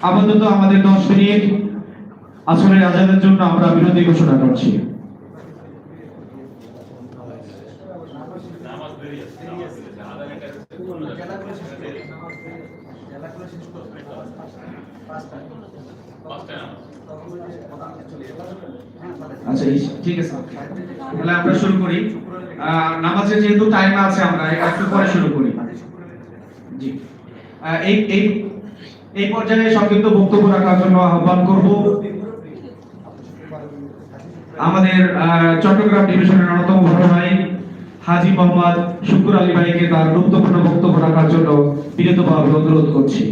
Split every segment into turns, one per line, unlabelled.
আপাতত আমাদের দশ মিনিট আসরের আজানের জন্য আমরা বিরতি ঘোষণা করছি। আচ্ছা ঠিক আছে তাহলে আমরা শুরু করি। আহ, নামাজের যেহেতু টাইম আছে আমরা একটু পরে শুরু করি। জি। এই এই এই পর্যায়ে সংক্ষিপ্ত বক্তব্য রাখার জন্য আহ্বান করব। আমাদের চট্টগ্রাম ডিভিশনের অন্যতম বড় ভাই হাজি মোহাম্মদ শুকুর আলী ভাইকে তার গুরুত্বপূর্ণ বক্তব্য রাখার জন্য বিনীতভাবে অনুরোধ করছি।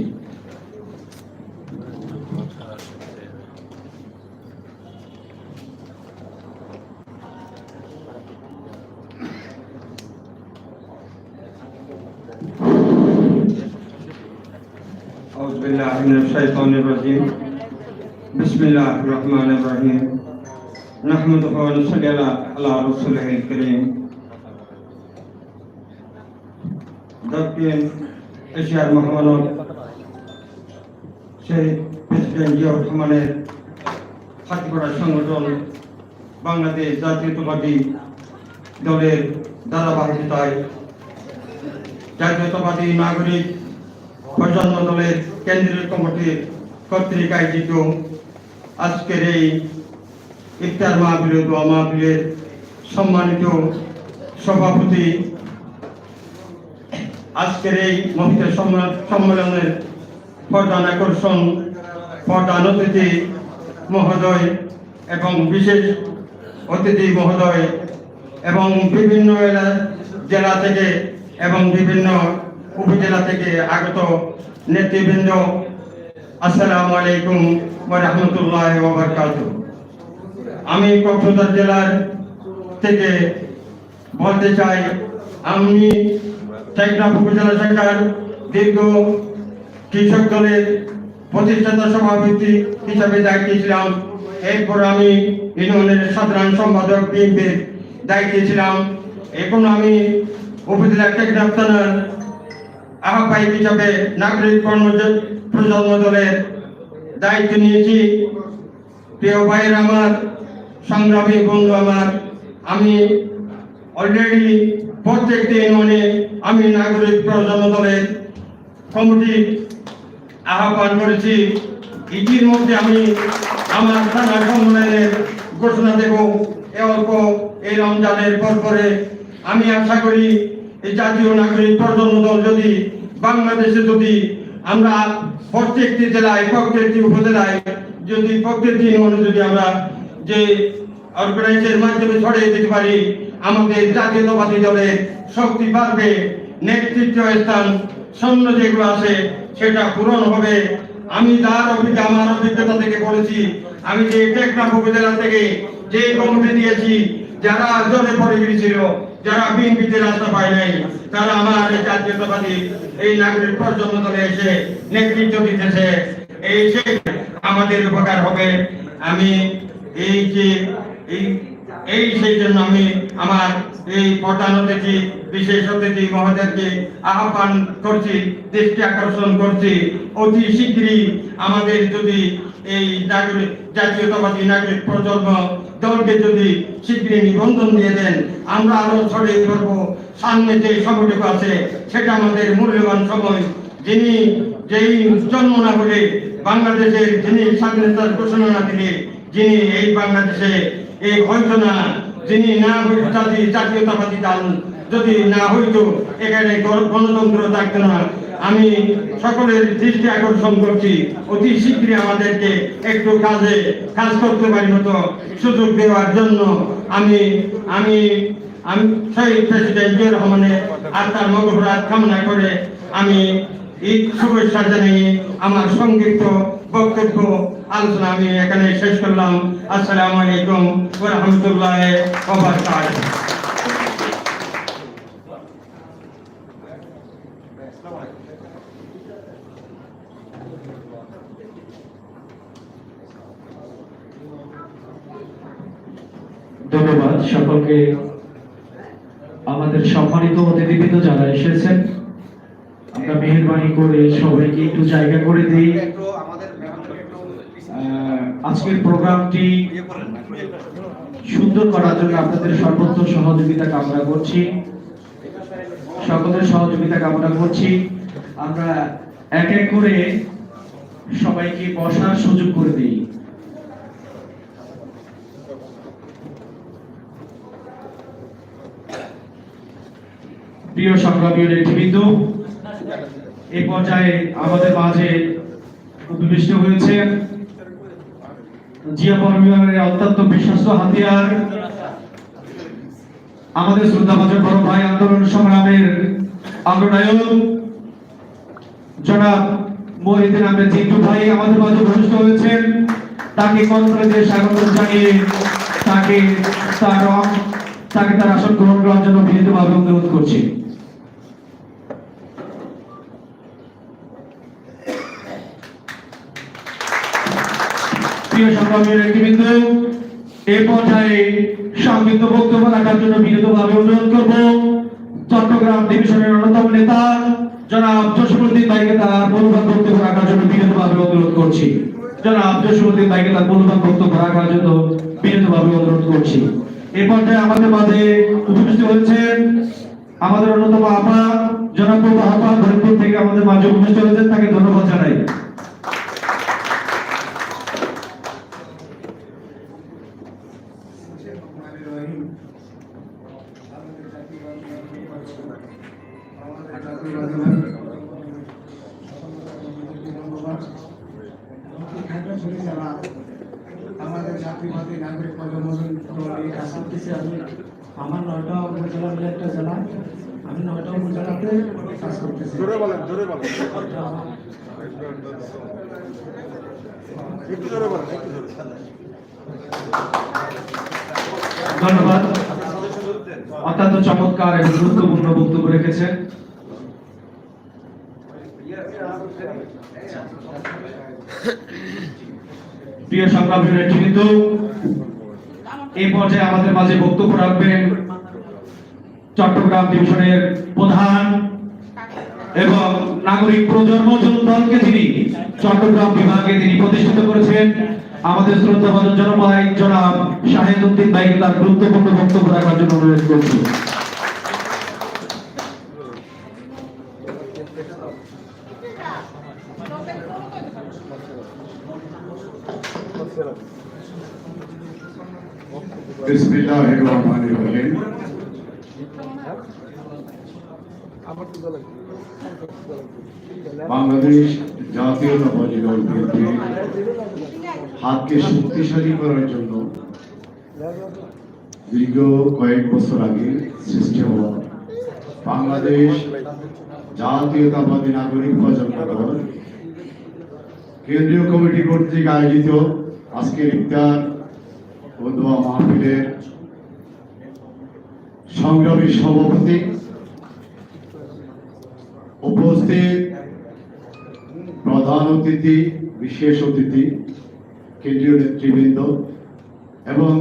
الله الرحمن الرحيم نحمده ونصلي على على رسوله الكريم দক্ষিণ এশিয়ার মহামানব সেই প্রেসিডেন্ট জিয়াউর রহমানের হাতিপাড়া সংগঠন বাংলাদেশ জাতীয়তাবাদী দলের ধারাবাহিকতায় জাতীয়তাবাদী নাগরিক প্রজন্ম দলের কেন্দ্রীয় কমিটির কর্তৃক আয়োজিত আজকের এই ইফতার মাহফিল ও দোয়া মাহফিলের সম্মানিত সভাপতি, আজকের এই মহিলা সম্মেলন- সম্মেলনের প্রধান আকর্ষণ, প্রধান অতিথি মহোদয় এবং বিশেষ অতিথি মহোদয় এবং বিভিন্ন জেলা থেকে এবং বিভিন্ন উপজেলা থেকে আগত নেতৃবৃন্দ আসসালামু আলাইকুম রাহমাতুল্লাহি ওয়া বারাকাতুহু। আমি কক্সবাজার জেলার থেকে বলতে চাই, আমি টেকনাফ উপজেলা শাখার দীর্ঘ কৃষক দলের প্রতিষ্ঠাতা সভাপতি হিসাবে দায়িত্বে ছিলাম। এরপর আমি ইউনিয়নের সাধারণ সম্পাদক বিএনপির দায়িত্বে ছিলাম। এখন আমি উপজেলা টেকনাফ থানার আহ্বায়ক হিসাবে নাগরিক কর্ম প্রজন্ম দলের দায়িত্ব নিয়েছি। প্রিয় ভাইয়ের আমার, সংগ্রামী বন্ধু আমার, আমি অলরেডি প্রত্যেক দিন মানে আমি নাগরিক প্রজন্ম দলের কমিটি আহ্বান করেছি। ইতিমধ্যে আমি আমার থানা সম্মেলনের ঘোষণা দেব। এ অল্প এই রমজানের পর পরে আমি আশা করি এই জাতীয় নাগরিক প্রজন্ম দল যদি বাংলাদেশে যদি আমরা প্রত্যেকটি জেলায়, প্রত্যেকটি উপজেলায় যদি, প্রত্যেকটি ইউনিয়নে যদি আমরা যে অর্গানাইজের মাধ্যমে ছড়িয়ে দিতে পারি, আমাদের জাতীয়তাবাদী দলের শক্তি বাড়বে, নেতৃত্ব স্থান শূন্য যেগুলো আছে, সেটা পূরণ হবে। আমি তার অভিজ্ঞতা, আমার অভিজ্ঞতা থেকে বলেছি, আমি যে টেকনাফ উপজেলা থেকে যে কমিটি দিয়েছি যারা জলে পড়ে গিয়েছিল, যারা বিএনপিতে রাস্তা পায় নাই, তারা আমার এই জাতীয়তাবাদী এই নাগরিক প্রজন্ম দলে এসে নেতৃত্ব দিতেছে। এই সে আমাদের উপকার হবে। আমি এই যে এই এই সেই জন্য আমি আমার এই প্রধান অতিথি, বিশেষ অতিথি মহোদয়কে আহ্বান করছি, দৃষ্টি আকর্ষণ করছি। অতি শীঘ্রই আমাদের যদি এই নাগরিক, জাতীয়তাবাদী নাগরিক প্রজন্ম দলকে যদি শীঘ্রই নিবন্ধন দিয়ে দেন, আমরা আরও ছড়িয়ে পড়ব সামনে যে সময়টুকু আছে, সেটা আমাদের মূল্যবান সময়। যিনি যেই জন্ম না হলে বাংলাদেশের যিনি স্বাধীনতার ঘোষণা না দিলে, যিনি এই বাংলাদেশে এই হইতো না, যিনি না জাতীয়তাবাদী দল যদি না হইতো, এখানে গণ- গণতন্ত্র থাকতো না। আমি সকলের দৃষ্টি আকর্ষণ করছি। অতি শীঘ্রই আমাদেরকে একটু কাজে, কাজ করতে পারি মতো সুযোগ দেওয়ার জন্য আমি আমি আমি শহীদ প্রেসিডেন্ট জিয়া রহমানের আত্মার মগফরাত কামনা করে আমি ঈদ শুভেচ্ছা জানিয়ে আমার সংক্ষিপ্ত বক্তব্য, আলোচনা আমি এখানে শেষ করলাম। আসসালামু আলাইকুম ওয়া রাহমাতুল্লাহি ওয়া বারাকাতুহু।
ধন্যবাদ। সকলকে আমাদের সম্মানিত অতিথিবৃন্দ যারা এসেছেন। আমরা মেহরবানি করে সবাইকে একটু জায়গা করে দিই। আজকের প্রোগ্রামটি সুন্দর করার জন্য আপনাদের সর্বোচ্চ সহযোগিতা কামনা করছি। সকলের সহযোগিতা কামনা করছি। আমরা এক এক করে সবাইকে বসার সুযোগ করে দিই। প্রিয় সংগ্রামী নেতৃবৃন্দ এই পর্যায়ে আমাদের মাঝে উপবিষ্ট হয়েছেন জিয়া পরিবারের অত্যন্ত বিশ্বস্ত হাতিয়ার, আমাদের শ্রদ্ধাভাজন বড় ভাই আন্দোলন সংগ্রামের অগ্রনায়ক জনাব মহিদিন আহমেদ ভাই আমাদের মাঝে উপস্থিত হয়েছেন। তাকে কনফারেন্সে স্বাগত জানিয়ে তাকে তার তাকে তার আসন গ্রহণ করার জন্য বিনীতভাবে অনুরোধ করছি। প্রিয় সংগ্রামী নেতৃবৃন্দ এই পর্যায়ে সংক্ষিপ্ত বক্তব্য রাখার জন্য বিনীতভাবে অনুরোধ করব। চট্টগ্রাম ডিভিশনের অন্যতম নেতা, জনাব জসীমুদ্দিন ভাইকে তার মূল্যবান বক্তব্য রাখার জন্য বিনীতভাবে অনুরোধ করছি। জনাব জসীমুদ্দিন ভাইকে তার মূল্যবান বক্তব্য রাখার জন্য বিনীতভাবে অনুরোধ করছি। এই পর্যায়ে আমাদের মাঝে উপস্থিত হয়েছেন আমাদের অন্যতম আপা, জনাব আপা ফরিদপুর থেকে আমাদের মাঝে উপস্থিত হয়েছেন, তাকে ধন্যবাদ জানাই।
আমাদের চাকরিবাদী নাগরিক দল এই কাজ করতেছি আমি। আমার নয়টা উপজেলা মিলে একটা জেলা আমি নয়টা উপজেলাতে কাজ করতেছি।
জোরে বলেন জোরে বলেন। একটু জোরে বলেন একটু জোরে
ধন্যবাদ। অত্যন্ত চমৎকার এবং গুরুত্বপূর্ণ বক্তব্য রেখেছেন। প্রিয় সংগ্রামী নেতৃবৃন্দ এই পর্যায়ে আমাদের মাঝে বক্তব্য রাখবেন চট্টগ্রাম ডিভিশনের প্রধান এবং নাগরিক প্রজন্ম দলকে তিনি চট্টগ্রাম বিভাগে তিনি প্রতিষ্ঠিত করেছেন, আমাদের শ্রদ্ধাভাজন জনাব শাহেদ উদ্দিন ভাইকে তার গুরুত্বপূর্ণ বক্তব্য রাখার জন্য অনুরোধ করছি।
বাংলাদেশ জাতীয়তাবাদী দল বিএনপি হাতকে শক্তিশালী করার জন্য দীর্ঘ কয়েক বছর আগে সৃষ্টি হওয়া বাংলাদেশ জাতীয়তাবাদী নাগরিক প্রজন্ম কেন্দ্রীয় কমিটি কর্তৃক আয়োজিত আজকের ইফতার দোয়া মাহফিলের সংগ্রামী সভাপতি উপস্থিত প্রধান অতিথি, বিশেষ অতিথি, কেন্দ্রীয় নেতৃবৃন্দ এবং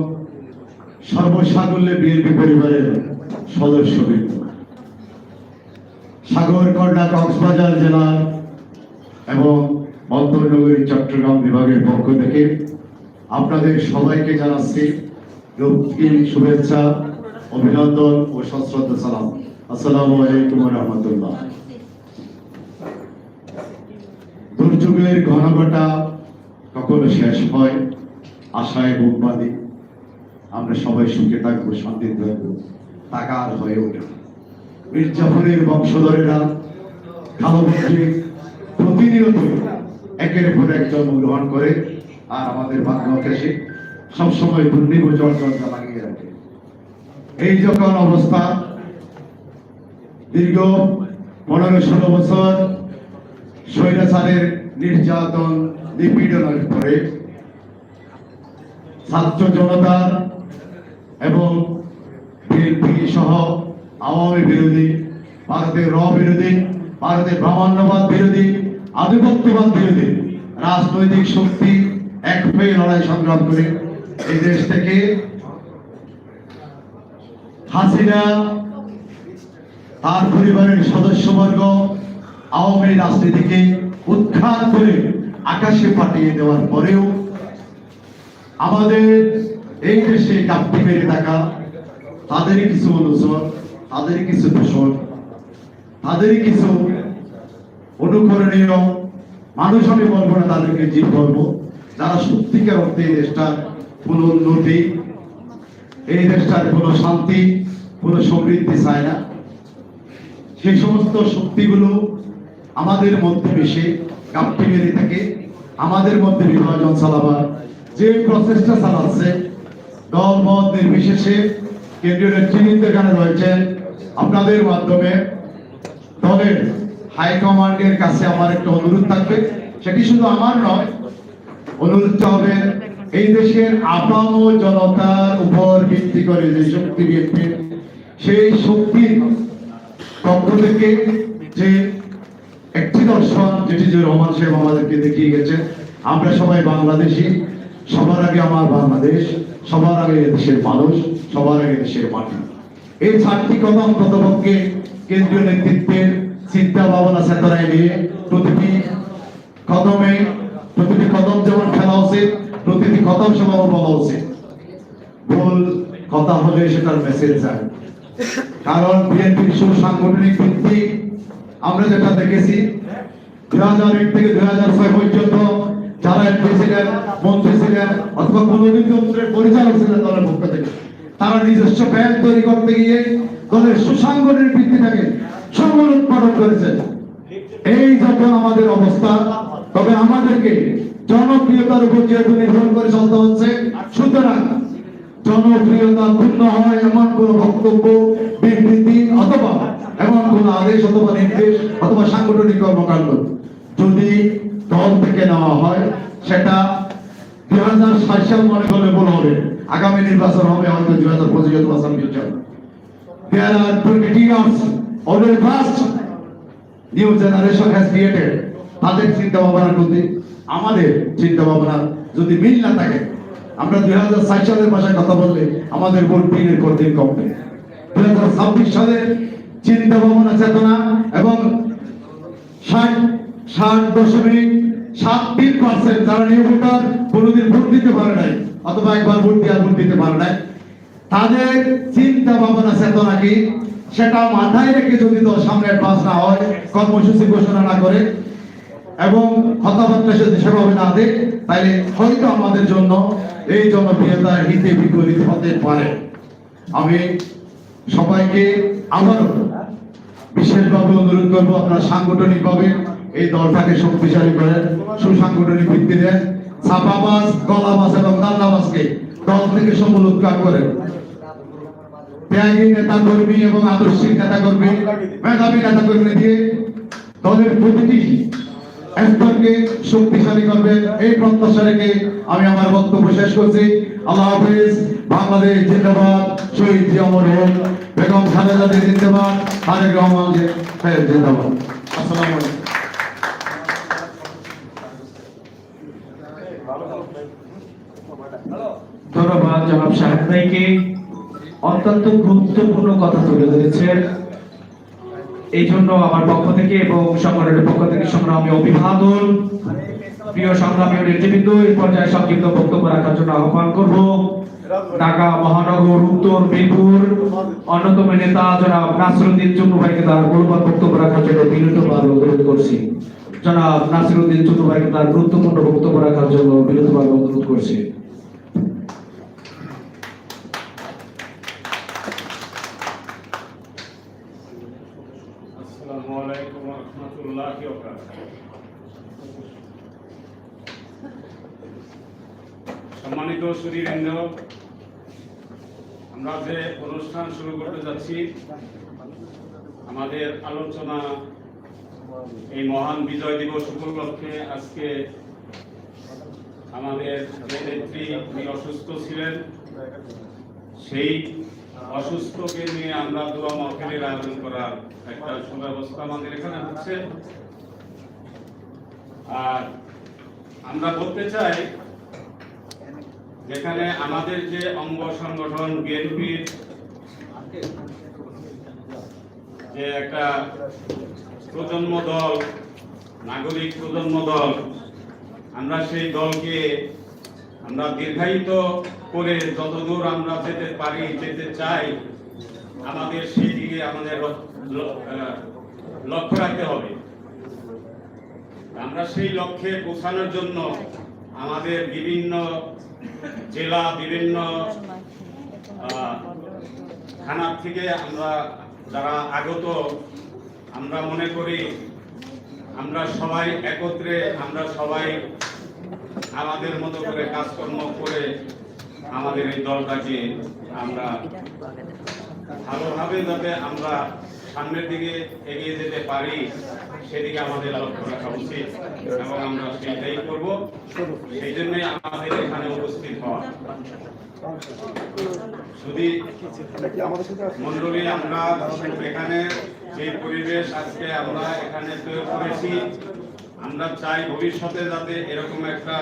সর্বসাকল্যে বিএনপি পরিবারের সদস্যবৃন্দ। সাগরকন্যা কক্সবাজার জেলার এবং বন্দরনগরী চট্টগ্রাম বিভাগের পক্ষ থেকে আপনাদের সবাইকে জানাচ্ছি রক্তিম শুভেচ্ছা, অভিনন্দন ও সশ্রদ্ধ সালাম। আসসালামু আলাইকুম রহমতুল্লাহ। দুর্যোগের ঘনঘটা কখনো শেষ হয়, আশায় বুক বাঁধি। আমরা সবাই সুখে থাকব শান্তি থাকব টাকা আর হয়ে ওঠে। মির্জাফরের বংশধরেরা, খালবন্দি প্রতিনিয়ত একের পর এক জন্মগ্রহণ করে। আর আমাদের বাংলাদেশে সবসময় দুর্নির্ভ চর্চা লাগিয়ে রাখে। এই যখন অবস্থা, দীর্ঘ পনেরো ষোলো বছর স্বৈরাচারের নির্যাতন, নিপীড়নের পরে ছাত্র জনতা এবং বিএনপি সহ আওয়ামী বিরোধী, ভারতের র বিরোধী, ভারতের ব্রাহ্মণ্যবাদ বিরোধী, আধিপত্যবাদ বিরোধী, রাজনৈতিক শক্তি এক হয়ে লড়াই সংগ্রাম করে এই দেশ থেকে হাসিনা, তার পরিবারের সদস্যবর্গ, আওয়ামী রাজনীতিকে উৎখাত করে আকাশে পাঠিয়ে দেওয়ার পরেও আমাদের এই দেশে কাপ্তি মেরে থাকা তাদেরই কিছু অনুসরণ তাদেরই কিছু দূষণ তাদেরই কিছু অনুকরণীয় মানুষ আমি বলব না, তাদেরকে জীব বলব। যারা সত্যিকার অর্থে এই দেশটার কোনো উন্নতি, এই দেশটার কোনো শান্তি, কোনো সমৃদ্ধি চায় না। সেই সমস্ত শক্তিগুলো আমাদের মধ্যে বেশি কাপটি মেরে থাকে। আমাদের মধ্যে বিভাজন চালাবার যে প্রচেষ্টা চালাচ্ছে, দল মত নির্বিশেষে কেন্দ্রীয় নেতৃবৃন্দ এখানে রয়েছেন আপনাদের মাধ্যমে। দলের হাইকমান্ডের কাছে আমার একটা অনুরোধ থাকবে, সেটি শুধু আমার নয় অনুরোধটা হবে এই দেশের আপাম জনতার উপর ভিত্তি করে যে শক্তি বিএনপির সেই শক্তির পক্ষ থেকে যে একটি দর্শন, যেটি যে রহমান সাহেব আমাদেরকে দেখিয়ে গেছেন আমরা সবাই বাংলাদেশি, সবার আগে আমার বাংলাদেশ, সবার আগে দেশের মানুষ, সবার আগে দেশের মাটি। এই চারটি কথা অন্ততপক্ষে কেন্দ্রীয় নেতৃত্বের চিন্তা ভাবনা চেতনায় নিয়ে প্রতিটি কদমে কদম যেমন খেলা উচিত, প্রতিটি কদম সেভাবে বলা উচিত। ভুল কথা হলে সেটার মেসেজ যায় কারণ বিএনপির সুসাংগঠনিক ভিত্তি, আমরা যেটা দেখেছি, দুই হাজার এক থেকে দুই হাজার ছয় পর্যন্ত যারা এমপি ছিলেন, মন্ত্রী ছিলেন, অথবা কোনদিন পরিচালক ছিলেন দলের পক্ষ থেকে, তারা নিজস্ব ব্যাংক তৈরি করতে গিয়ে দলের সুসাংগঠনিক ভিত্তিটাকে সর্বল উৎপাদন করেছেন এই যখন আমাদের অবস্থা, তবে আমাদেরকে জনপ্রিয়তার উপর যেহেতু নির্ভর করে চলতে হচ্ছে, সুতরাং জনপ্রিয়তা পূর্ণ হয় এমন কোন বক্তব্য, বিবৃতি অথবা এমন কোন আদেশ অথবা নির্দেশ অথবা সাংগঠনিক কর্মকাণ্ড যদি দল থেকে নেওয়া হয়, সেটা দুই হাজার ষাট সাল মনে করলে ভুল হবে। আগামী নির্বাচন হবে হয়তো দুই হাজার পঁচিশ নির্বাচন There are 20 years already passed. New generation has created তাদের চিন্তা ভাবনার প্রতি আমাদের চিন্তা ভাবনার যদি মিল না থাকে, আমরা দুই হাজার ষাট সালের ভাষায় কথা বললে আমাদের ভোট দিনের পর দিন কমবে। দুই হাজার ছাব্বিশ সালের চিন্তা ভাবনা চেতনা এবং ষাট ষাট দশমিক সাত তিন পার্সেন্ট যারা নিউ কোনোদিন ভোট দিতে পারে নাই, অথবা একবার ভোট দিয়ে ভোট দিতে পারে নাই, তাদের চিন্তা ভাবনা চেতনা কি? সেটা মাথায় রেখে যদি দল সামনে পাস না হয়, কর্মসূচি ঘোষণা না করে এবং কথাবার্তা যদি সেভাবে না দেয় তাহলে হয়তো আমাদের জন্য এই জনপ্রিয়তার হিতে বিপরীত হতে পারে। আমি সবাইকে আবারও বিশেষভাবে অনুরোধ করব, আপনারা সাংগঠনিকভাবে এই দলটাকে শক্তিশালী করেন, সুসাংগঠনিক ভিত্তিতে ছাপাবাজ, গলাবাজ এবং দান্নাবাজকে দল থেকে সমূল উৎখাত করেন। ত্যাগী নেতা কর্মী এবং আদর্শিক নেতা কর্মী মেধাবী নেতা কর্মী দিয়ে দলের প্রতিটি স্তরকে শক্তিশালী করবে এই প্রত্যাশা রেখে আমি আমার বক্তব্য শেষ করছি। আল্লাহ হাফিজ, বাংলাদেশ জিন্দাবাদ, শহীদ জিয়ামর হোক বেগম খালেদা জিন্দাবাদ, তারেক রহমান জিন্দাবাদ। আসসালামু আলাইকুম।
ধন্যবাদ জনাব সাহেব ভাইকে। অত্যন্ত গুরুত্বপূর্ণ কথা তুলে ধরেছেন। এই জন্য আমার পক্ষ থেকে এবং সংগঠনের পক্ষ থেকে সংগ্রামী অভিবাদন, প্রিয় সংগ্রামী নেতৃবৃন্দ, এই পর্যায়ে সংক্ষিপ্ত বক্তব্য রাখার জন্য আহ্বান করব। ঢাকা মহানগর, উত্তর বীরপুর অন্যতম নেতা জনাব নাসরুদ্দিন চুন্নু ভাইকে তার মূল্যবান বক্তব্য রাখার জন্য বিনীতভাবে অনুরোধ করছি। জনাব নাসিরুদ্দিন চুন্নু ভাইকে তার গুরুত্বপূর্ণ বক্তব্য রাখার জন্য বিনীতভাবে অনুরোধ করছি
আসসালামু আলাইকুম রাহমাতুল্লাহি সম্মানিত সুধীবৃন্দ, আমরা যে অনুষ্ঠান শুরু করতে যাচ্ছি, আমাদের আলোচনা এই মহান বিজয় দিবস উপলক্ষে আজকে আমাদের নেত্রী উনি অসুস্থ ছিলেন, সেই অসুস্থকে নিয়ে আমরা দোয়া মহফিলের আয়োজন করার একটা সুব্যবস্থা আমাদের এখানে হচ্ছে। আর আমরা বলতে চাই, যেখানে আমাদের যে অঙ্গ সংগঠন বিএনপির যে একটা প্রজন্ম দল, নাগরিক প্রজন্ম দল, আমরা সেই দলকে আমরা দীর্ঘায়িত করে যতদূর আমরা যেতে পারি, যেতে চাই, আমাদের সেই দিকে আমাদের লক্ষ্য রাখতে হবে। আমরা সেই লক্ষ্যে পৌঁছানোর জন্য আমাদের বিভিন্ন জেলা, বিভিন্ন থানার থেকে আমরা যারা আগত, আমরা মনে করি আমরা সবাই একত্রে, আমরা সবাই আমাদের মতো করে কাজকর্ম করে আমাদের এই দলটাকে আমরা ভালোভাবে যাতে আমরা সামনের দিকে এগিয়ে যেতে পারি, সেদিকে আমাদের লক্ষ্য রাখা উচিত এবং আমরা সেটাই করব। সেই জন্যই আমাদের এখানে উপস্থিত হওয়া। যদি মন্ডলী আমরা এখানে যে পরিবেশ আজকে আমরা এখানে তৈরি করেছি আমরা চাই ভবিষ্যতে যাতে এরকম একটা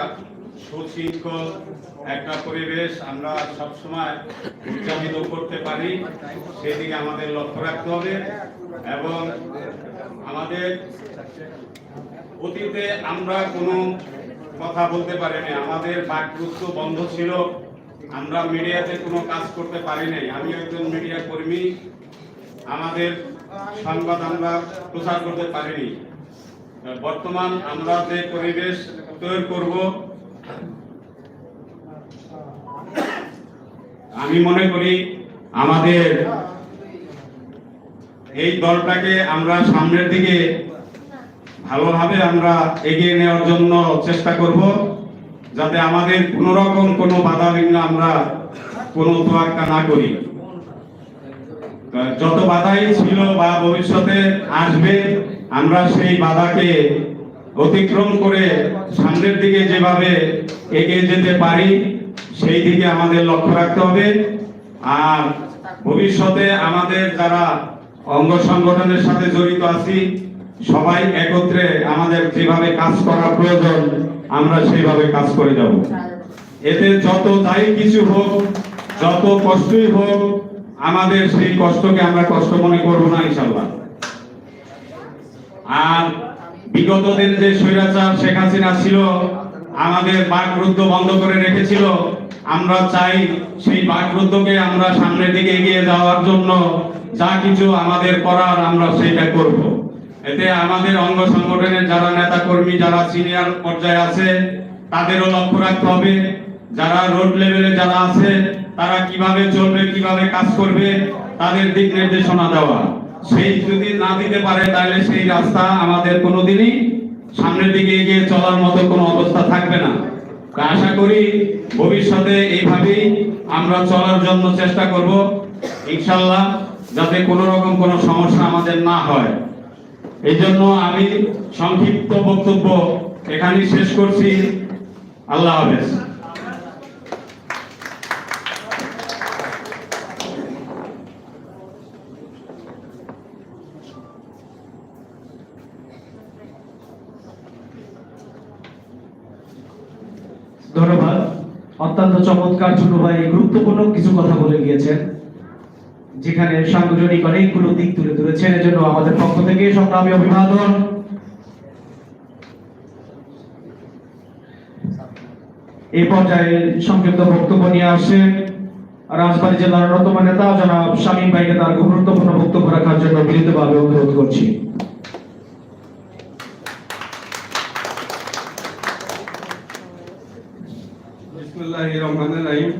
সুশৃঙ্খল একটা পরিবেশ আমরা সবসময় উদযাপিত করতে পারি, সেদিকে আমাদের লক্ষ্য রাখতে হবে এবং আমাদের অতীতে আমরা কোনো কথা বলতে পারিনি, আমাদের বাকরুদ্ধ বন্ধ ছিল, আমরা মিডিয়াতে কোনো কাজ করতে পারি নাই। আমি একজন মিডিয়া কর্মী, আমাদের সংবাদ আমরা প্রচার করতে পারিনি। বর্তমান আমরা যে পরিবেশ তৈরি করব, আমি মনে করি আমাদের এই দলটাকে আমরা সামনের দিকে ভালোভাবে আমরা এগিয়ে নেওয়ার জন্য চেষ্টা করব, যাতে আমাদের কোনো রকম কোনো বাধা বিঘ্ন আমরা কোনো তোয়াক্কা না করি। যত বাধাই ছিল বা ভবিষ্যতে আসবে আমরা সেই বাধাকে অতিক্রম করে সামনের দিকে যেভাবে এগিয়ে যেতে পারি, সেই দিকে আমাদের লক্ষ্য রাখতে হবে। আর ভবিষ্যতে আমাদের যারা অঙ্গ সংগঠনের সাথে জড়িত আছি, সবাই একত্রে আমাদের যেভাবে কাজ করা প্রয়োজন, আমরা সেইভাবে কাজ করে যাব। এতে যত যাই কিছু হোক, যত কষ্টই হোক, আমাদের সেই কষ্টকে আমরা কষ্ট মনে করব না ইনশাল্লাহ আর বিগত দিন যে স্বৈরাচার শেখ হাসিনা ছিল, আমাদের বাকরুদ্ধ বন্ধ করে রেখেছিল, আমরা চাই সেই বাকরুদ্ধকে আমরা সামনের দিকে এগিয়ে যাওয়ার জন্য যা কিছু আমাদের করার আমরা সেটা করব। এতে আমাদের অঙ্গ সংগঠনের যারা নেতা কর্মী যারা সিনিয়র পর্যায়ে আছে, তাদেরও লক্ষ্য রাখতে হবে, যারা রোড লেভেলে যারা আছে, তারা কীভাবে চলবে, কীভাবে কাজ করবে, তাদের দিক নির্দেশনা দেওয়া। সেই যদি না দিতে পারে, তাহলে সেই রাস্তা আমাদের কোনোদিনই সামনের দিকে এগিয়ে চলার মতো কোনো অবস্থা থাকবে না। আশা করি ভবিষ্যতে এইভাবেই আমরা চলার জন্য চেষ্টা করব, ইনশাল্লাহ, যাতে কোনো রকম কোনো সমস্যা আমাদের না হয়। এই জন্য আমি সংক্ষিপ্ত বক্তব্য এখানেই শেষ করছি। আল্লাহ হাফেজ
ধন্যবাদ অত্যন্ত চমৎকার ছোট ভাই গুরুত্বপূর্ণ কিছু কথা বলে গিয়েছেন, যেখানে সাংগঠনিক অনেকগুলো দিক তুলে ধরেছেন। এজন্য আমাদের পক্ষ থেকে সংগ্রামী অভিবাদন। এই পর্যায়ে সংক্ষিপ্ত বক্তব্য নিয়ে আসেন রাজবাড়ী জেলার অন্যতম নেতা জনাব শামীম ভাইকে তার গুরুত্বপূর্ণ বক্তব্য রাখার জন্য বিনীতভাবে অনুরোধ করছি।
বিসমুল্লাহ রহমান রাহিম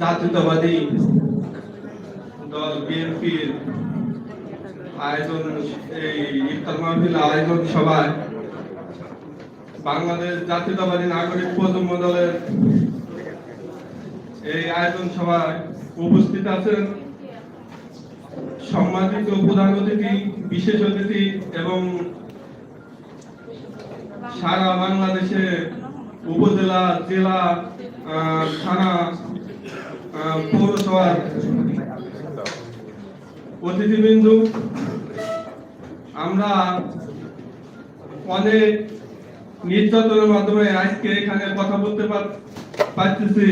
জাতীয়তাবাদী দল বিএনপির আয়োজন, এই ইফতার মাহফিল আয়োজন সভায় বাংলাদেশ জাতীয়তাবাদী নাগরিক প্রজন্ম দলের এই আয়োজন সভায় উপস্থিত আছেন সম্মানিত প্রধান অতিথি, বিশেষ অতিথি এবং সারা বাংলাদেশে উপজেলা, জেলা থানা পৌরসভার অতিথিবৃন্দু, আমরা অনেক নির্যাতনের মাধ্যমে আজকে এখানে কথা বলতে পারতেছি।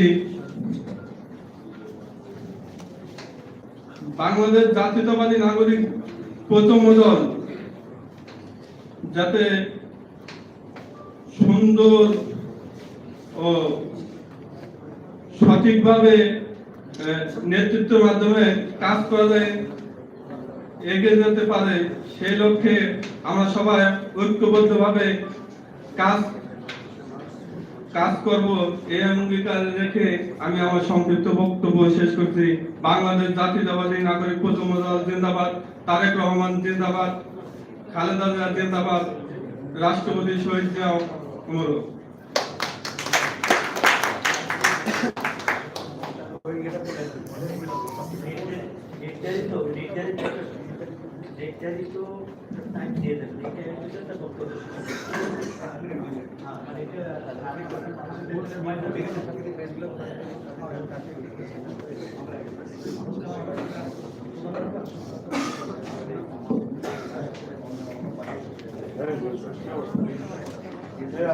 বাংলাদেশ জাতীয়তাবাদী নাগরিক প্রথম
যাতে সুন্দর ও সঠিকভাবে নেতৃত্বের মাধ্যমে কাজ করা এগিয়ে যেতে পারে। সেই লক্ষ্যে আমরা সবাই ঐক্যবদ্ধভাবে কাজ কাজ করব। এই অঙ্গীকার রেখে আমি আমার সংক্ষিপ্ত বক্তব্য শেষ করছি। বাংলাদেশ জাতীয়তাবাদী নাগরিক দল জিন্দাবাদ, তারেক রহমান জিন্দাবাদ, খালেদা জিন্দাবাদ, রাষ্ট্রপতি শহীদ জিয়া
குமரு Very good.
আমাদের